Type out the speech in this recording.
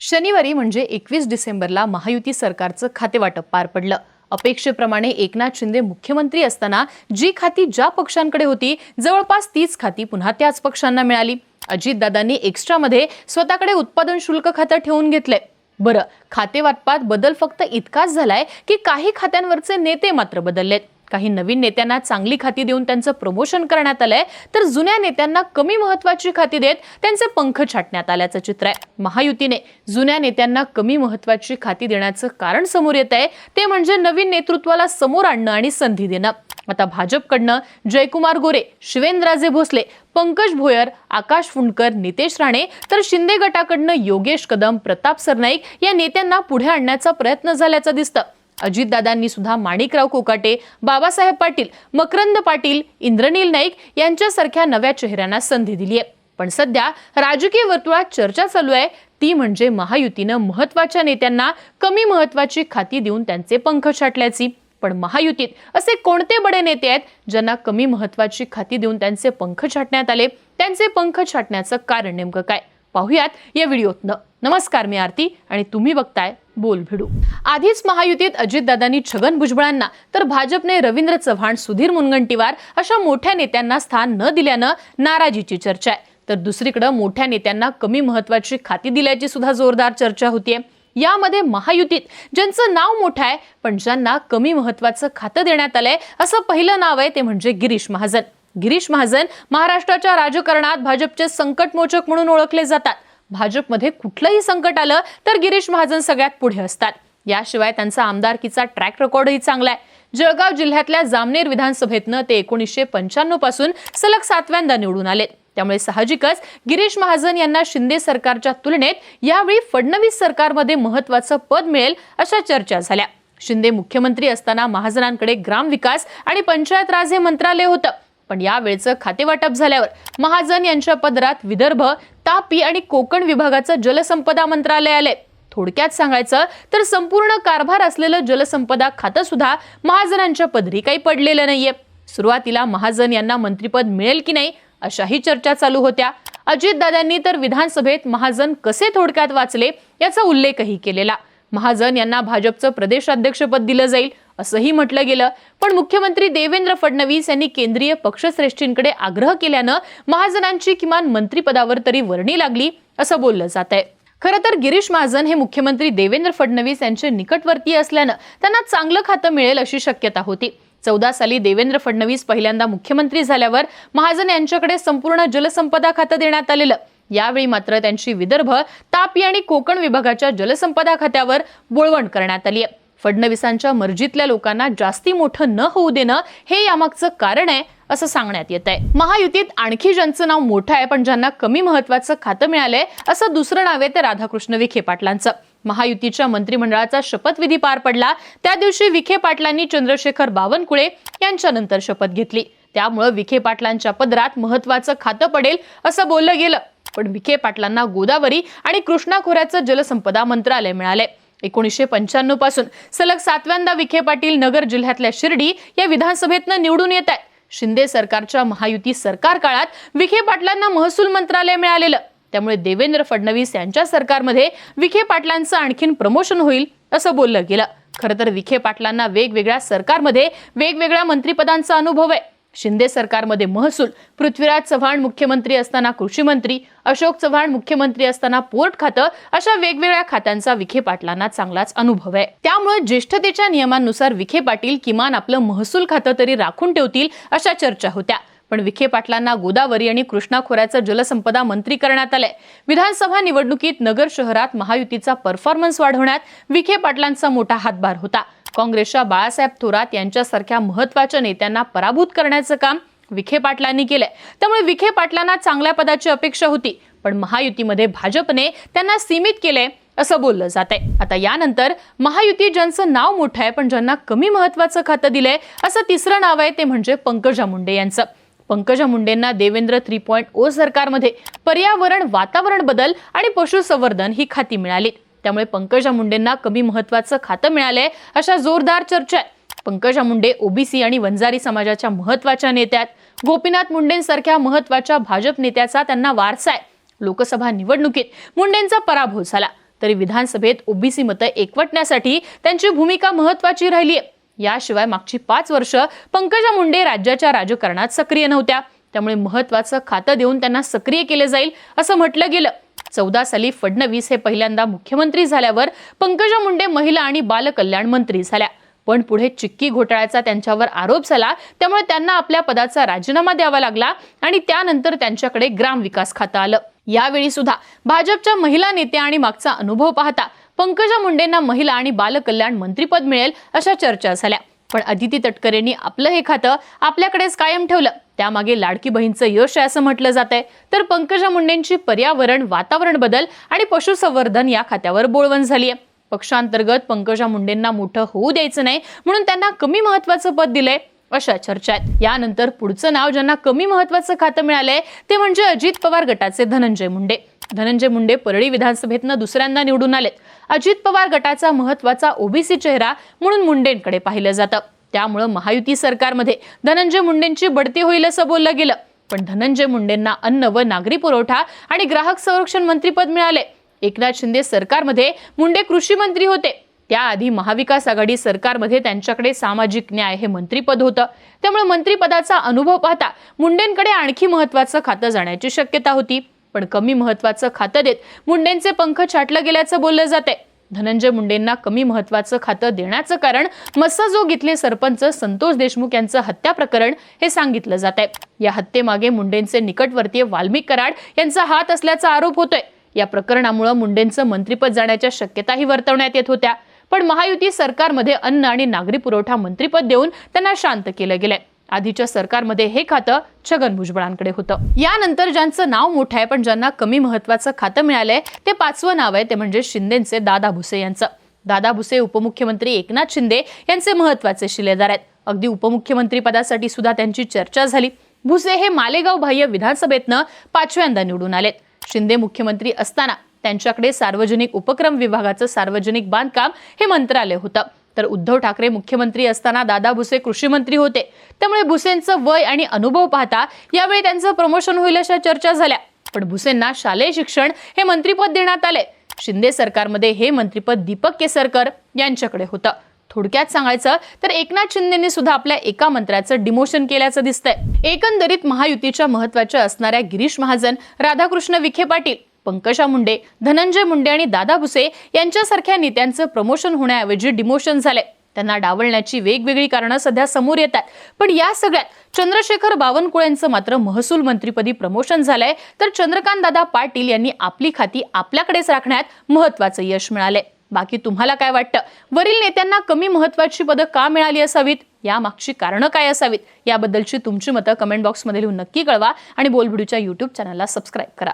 शनिवारी म्हणजे एकवीस डिसेंबरला महायुती सरकारचं खातेवाटप पार पडलं. अपेक्षेप्रमाणे एकनाथ शिंदे मुख्यमंत्री असताना जी खाती ज्या पक्षांकडे होती जवळपास तीच खाती पुन्हा त्याच पक्षांना मिळाली. अजितदादांनी एक्स्ट्रामध्ये स्वतःकडे उत्पादन शुल्क खातं ठेवून घेतलंय. बरं खातेवाटपात बदल फक्त इतकाच झालाय की काही खात्यांवरचे नेते मात्र बदललेत. काही नवीन नेत्यांना चांगली खाती देऊन त्यांचं प्रमोशन करण्यात आलंय. तर जुन्या नेत्यांना कमी महत्वाची खाती देत त्यांचे पंख छाटण्यात आल्याचं चित्र आहे. महायुतीने जुन्या नेत्यांना कमी महत्वाची खाती देण्याचं कारण समोर येत आहे. ते म्हणजे नवीन नेतृत्वाला समोर आणणं आणि संधी देणं. आता भाजपकडनं जयकुमार गोरे शिवेंद्रराजे भोसले पंकज भोयर आकाश फुंडकर नितेश राणे तर शिंदे गटाकडनं योगेश कदम प्रताप सरनाईक या नेत्यांना पुढे आणण्याचा प्रयत्न झाल्याचं दिसतं. अजितदादांनी सुद्धा माणिकराव कोकाटे बाबासाहेब पाटील मकरंद पाटील इंद्रनील नाईक यांच्यासारख्या नव्या चेहऱ्यांना संधी दिली आहे. पण सध्या राजकीय वर्तुळात चर्चा चालू आहे. ती म्हणजे महायुतीनं महत्त्वाच्या नेत्यांना कमी महत्वाची खाती देऊन त्यांचे पंख छाटल्याची. पण महायुतीत असे कोणते बडे नेते आहेत ज्यांना कमी महत्वाची खाती देऊन त्यांचे पंख छाटण्यात आले? त्यांचे पंख छाटण्याचं कारण नेमकं काय? पाहुयात या व्हिडिओतनं. नमस्कार मी आरती आणि तुम्ही बघताय बोल भिडू. आधीच महायुतीत अजितदादांनी छगन भुजबळांना तर भाजपने रवींद्र चव्हाण सुधीर मुनगंटीवार अशा मोठ्या नेत्यांना स्थान न दिल्यानं नाराजीची चर्चा आहे. तर दुसरीकडे मोठ्या नेत्यांना कमी महत्वाची खाती दिल्याची सुद्धा जोरदार चर्चा होतीये. यामध्ये महायुतीत ज्यांचं नाव मोठं आहे पण ज्यांना कमी महत्वाचं खातं देण्यात आलंय असं पहिलं नाव आहे ते म्हणजे गिरीश महाजन. गिरीश महाजन महाराष्ट्राच्या राजकारणात भाजपचे संकटमोचक म्हणून ओळखले जातात. भाजपमध्ये कुठलंही संकट आलं तर गिरीश महाजन सगळ्यात पुढे असतात. याशिवाय त्यांचा आमदारकीचा ट्रॅक रेकॉर्डही चांगला आहे. जळगाव जिल्ह्यातल्या जामनेर विधानसभेतनं ते एकोणीसशे पंच्याण्णवपासून सलग सातव्यांदा निवडून आले. त्यामुळे साहजिकच गिरीश महाजन यांना शिंदे सरकारच्या तुलनेत यावेळी फडणवीस सरकारमध्ये महत्वाचं पद मिळेल अशा चर्चा झाल्या. शिंदे मुख्यमंत्री असताना महाजनांकडे ग्रामविकास आणि पंचायत राज हे मंत्रालय होतं. पण यावेळचं खातेवाटप झाल्यावर महाजन यांच्या पदरात विदर्भ तापी आणि कोकण विभागाचं जलसंपदा मंत्रालय आले थोडक्यात सांगायचं तर संपूर्ण कारभार असलेलं जलसंपदा खातं सुद्धा महाजनांच्या पदरी काही पडलेलं नाहीये. सुरुवातीला महाजन यांना मंत्रिपद मिळेल की नाही अशाही चर्चा चालू होत्या. अजितदादांनी तर विधानसभेत महाजन कसे थोडक्यात वाचले याचा उल्लेखही केलेला. महाजन यांना भाजपचं प्रदेशाध्यक्षपद दिलं जाईल असंही म्हटलं गेलं. पण मुख्यमंत्री देवेंद्र फडणवीस यांनी केंद्रीय पक्षश्रेष्ठींकडे आग्रह केल्यानं महाजनांची किमान मंत्रीपदावर तरी वर्णी लागली असं बोललं जात आहे. खरं तर गिरीश महाजन हे मुख्यमंत्री देवेंद्र फडणवीस यांचे निकटवर्तीय असल्यानं त्यांना चांगलं खातं मिळेल अशी शक्यता होती. चौदा साली देवेंद्र फडणवीस पहिल्यांदा मुख्यमंत्री झाल्यावर महाजन यांच्याकडे संपूर्ण जलसंपदा खातं देण्यात आलेलं. यावेळी मात्र त्यांची विदर्भ तापी आणि कोकण विभागाच्या जलसंपदा खात्यावर बोळवण करण्यात आली आहे. फडणवीसांच्या मर्जीतल्या लोकांना जास्ती मोठं न होऊ देणं हे यामागचं कारण आहे असं सांगण्यात येत आहे महायुतीत आणखी ज्यांचं नाव मोठं आहे पण ज्यांना कमी महत्वाचं खातं मिळालंय असं दुसरं नाव आहे ते राधाकृष्ण विखे पाटलांचं. महायुतीच्या मंत्रिमंडळाचा शपथविधी पार पडला. त्या दिवशी विखे पाटलांनी चंद्रशेखर बावनकुळे यांच्यानंतर शपथ घेतली. त्यामुळं विखे पाटलांच्या पदरात महत्वाचं खातं पडेल असं बोललं गेलं. पण विखे पाटलांना गोदावरी आणि कृष्णा खोऱ्याचं जलसंपदा मंत्रालय मिळाले एकोणीसशे पंच्याण्णवपासून सलग सातव्यांदा विखे पाटील नगर जिल्ह्यातल्या शिर्डी या विधानसभेतनं निवडून येत आहेत. शिंदे सरकारच्या महायुती सरकार काळात विखे पाटलांना महसूल मंत्रालय मिळालेलं. त्यामुळे देवेंद्र फडणवीस यांच्या सरकारमध्ये विखे पाटलांचं आणखीन प्रमोशन होईल असं बोललं गेलं. खरं तर विखे पाटलांना वेगवेगळ्या सरकारमध्ये वेगवेगळ्या मंत्रिपदांचा अनुभव आहे. शिंदे सरकारमध्ये महसूल पृथ्वीराज चव्हाण मुख्यमंत्री असताना कृषी मंत्री अशोक चव्हाण मुख्यमंत्री असताना पोर्ट खातं अशा वेगवेगळ्या खात्यांचा विखे पाटलांना चांगलाच अनुभव आहे. त्यामुळे ज्येष्ठतेच्या नियमांनुसार विखे पाटील किमान आपलं महसूल खातं तरी राखून ठेवतील अशा चर्चा होत्या. पण विखे पाटलांना गोदावरी आणि कृष्णा खोऱ्याचं जलसंपदा मंत्री करण्यात आलंय. विधानसभा निवडणुकीत नगर शहरात महायुतीचा परफॉर्मन्स वाढवण्यात विखे पाटलांचा मोठा हातभार होता. काँग्रेसच्या बाळासाहेब थोरात यांच्यासारख्या महत्त्वाच्या नेत्यांना पराभूत करण्याचं काम विखे पाटलांनी केलंय. त्यामुळे विखे पाटलांना चांगल्या पदाची अपेक्षा होती पण महायुतीमध्ये भाजपने त्यांना सीमित केलंय असं बोललं जात आहे आता यानंतर महायुती ज्यांचं नाव मोठं आहे पण ज्यांना कमी महत्वाचं खातं दिलंय असं तिसरं नाव आहे ते म्हणजे पंकजा मुंडे यांचं. पंकजा मुंडेंना देवेंद्र थ्री पॉईंट ओ सरकारमध्ये पर्यावरण वातावरण बदल आणि पशुसंवर्धन ही खाती मिळाली. त्यामुळे पंकजा मुंडेंना कमी महत्वाचं खातं मिळालंय. अशा जोरदार चर्चा आहे पंकजा मुंडे ओबीसी आणि वंजारी समाजाच्या महत्त्वाच्या नेत्यात. गोपीनाथ मुंडेंसारख्या महत्त्वाच्या भाजप नेत्याचा त्यांना वारसा आहे. लोकसभा निवडणुकीत मुंडेंचा पराभव झाला. तरी विधानसभेत ओबीसी मतं एकवटण्यासाठी त्यांची भूमिका महत्वाची राहिली आहे. याशिवाय मागची पाच वर्ष पंकजा मुंडे राज्याच्या राजकारणात सक्रिय नव्हत्या. त्यामुळे महत्वाचं खातं देऊन त्यांना सक्रिय केलं जाईल असं म्हटलं गेलं. चौदा साली फडणवीस हे पहिल्यांदा मुख्यमंत्री झाल्यावर पंकजा मुंडे महिला आणि बालकल्याण मंत्री झाल्या. पण पुढे चिक्की घोटाळ्याचा त्यांच्यावर आरोप झाला त्यामुळे त्यांना आपल्या पदाचा राजीनामा द्यावा लागला आणि त्यानंतर त्यांच्याकडे ग्रामविकास खातं आलं. यावेळी सुद्धा भाजपच्या महिला नेत्या आणि मागचा अनुभव पाहता पंकजा मुंडेंना महिला आणि बालकल्याण मंत्रीपद मिळेल अशा चर्चा झाल्या. पण अदिती तटकरेंनी आपलं हे खातं आपल्याकडेच कायम ठेवलं. त्यामागे लाडकी बहीणचं यश आहे असं म्हटलं जात आहे. तर पंकजा मुंडेंची पर्यावरण वातावरण बदल आणि पशुसंवर्धन या खात्यावर बोळवण झाली आहे पक्षांतर्गत पंकजा मुंडेंना मोठं होऊ द्यायचं नाही म्हणून त्यांना कमी महत्वाचं पद दिलंय अशा चर्चा आहेत. यानंतर पुढचं नाव ज्यांना कमी महत्वाचं खातं मिळालंय ते म्हणजे अजित पवार गटाचे धनंजय मुंडे. धनंजय मुंडे परळी विधानसभेतनं दुसऱ्यांदा निवडून आलेत. अजित पवार गटाचा महत्त्वाचा ओबीसी चेहरा म्हणून मुंडेंकडे पाहिलं जातं. त्यामुळं महायुती सरकारमध्ये धनंजय मुंडेंची बढती होईल असं बोललं गेलं. पण धनंजय मुंडेंना अन्न व नागरी पुरवठा आणि ग्राहक संरक्षण मंत्रीपद मिळाले. एकनाथ शिंदे सरकारमध्ये मुंडे कृषी मंत्री होते. त्याआधी महाविकास आघाडी सरकारमध्ये त्यांच्याकडे सामाजिक न्याय हे मंत्रीपद होतं. त्यामुळे मंत्रीपदाचा अनुभव पाहता मुंडेंकडे आणखी महत्वाचं खातं जाण्याची शक्यता होती. पण कमी महत्वाचं खातं देत मुंडेंचे पंख छाटलं गेल्याचं बोललं जाते धनंजय मुंडेंना कमी महत्वाचं खातं देण्याचं कारण मस्साजोग इथले सरपंच संतोष देशमुख यांचं हत्या प्रकरण हे सांगितलं जात आहे या हत्येमागे मुंडेंचे निकटवर्तीय वाल्मिक कराड यांचा हात असल्याचा आरोप होतोय. या प्रकरणामुळे मुंडेंचं मंत्रीपद जाण्याच्या शक्यताही वर्तवण्यात येत होत्या. पण महायुती सरकारमध्ये अन्न आणि नागरी पुरवठा मंत्रीपद देऊन त्यांना शांत केलं गेलंय. आधीच्या सरकारमध्ये हे खातं छगन भुजबळांकडे होतं. यानंतर ज्यांचं नाव मोठं आहे पण ज्यांना कमी महत्वाचं खातं मिळालंय ते पाचवं नाव आहे ते म्हणजे शिंदेचे दादा भुसे यांचं. दादा भुसे उपमुख्यमंत्री एकनाथ शिंदे यांचे महत्त्वाचे शिलेदार आहेत. अगदी उपमुख्यमंत्री पदासाठी सुद्धा त्यांची चर्चा झाली. भुसे हे मालेगाव बाह्य विधानसभेतनं पाचव्यांदा निवडून आलेत. शिंदे मुख्यमंत्री असताना त्यांच्याकडे सार्वजनिक उपक्रम विभागाचं सार्वजनिक बांधकाम हे मंत्रालय होतं. तर उद्धव ठाकरे मुख्यमंत्री असताना दादा भुसे कृषी मंत्री होते. त्यामुळे भुसेंचं वय आणि अनुभव पाहता यावेळी त्यांचं प्रमोशन होईल अशा चर्चा झाल्या. पण भुसेंना शालेय शिक्षण हे मंत्रीपद देण्यात आले. शिंदे सरकारमध्ये हे मंत्रीपद दीपक केसरकर यांच्याकडे होतं. थोडक्यात सांगायचं तर एकनाथ शिंदेने सुद्धा आपल्या एका मंत्र्याचं डिमोशन केल्याचं दिसतंय. एकंदरीत महायुतीच्या महत्त्वाच्या असणाऱ्या गिरीश महाजन राधाकृष्ण विखे पाटील पंकजा मुंडे धनंजय मुंडे आणि दादा भुसे यांच्यासारख्या नेत्यांचं प्रमोशन होण्याऐवजी डिमोशन झाले त्यांना डावलण्याची वेगवेगळी कारणं सध्या समोर येतात पण या सगळ्यात चंद्रशेखर बावनकुळेंचं मात्र महसूल मंत्रीपदी प्रमोशन झालंय. तर चंद्रकांत दादा पाटील यांनी आपली खाती आपल्याकडेच राखण्यात महत्वाचं यश मिळाले बाकी तुम्हाला काय वाटतं? वरील नेत्यांना कमी महत्वाची पदं का मिळाली असावीत? यामागची कारणं काय असावीत? याबद्दलची तुमची मतं कमेंट बॉक्समध्ये लिहून नक्की कळवा आणि बोलभिडूच्या युट्यूब चॅनलला सबस्क्राईब करा.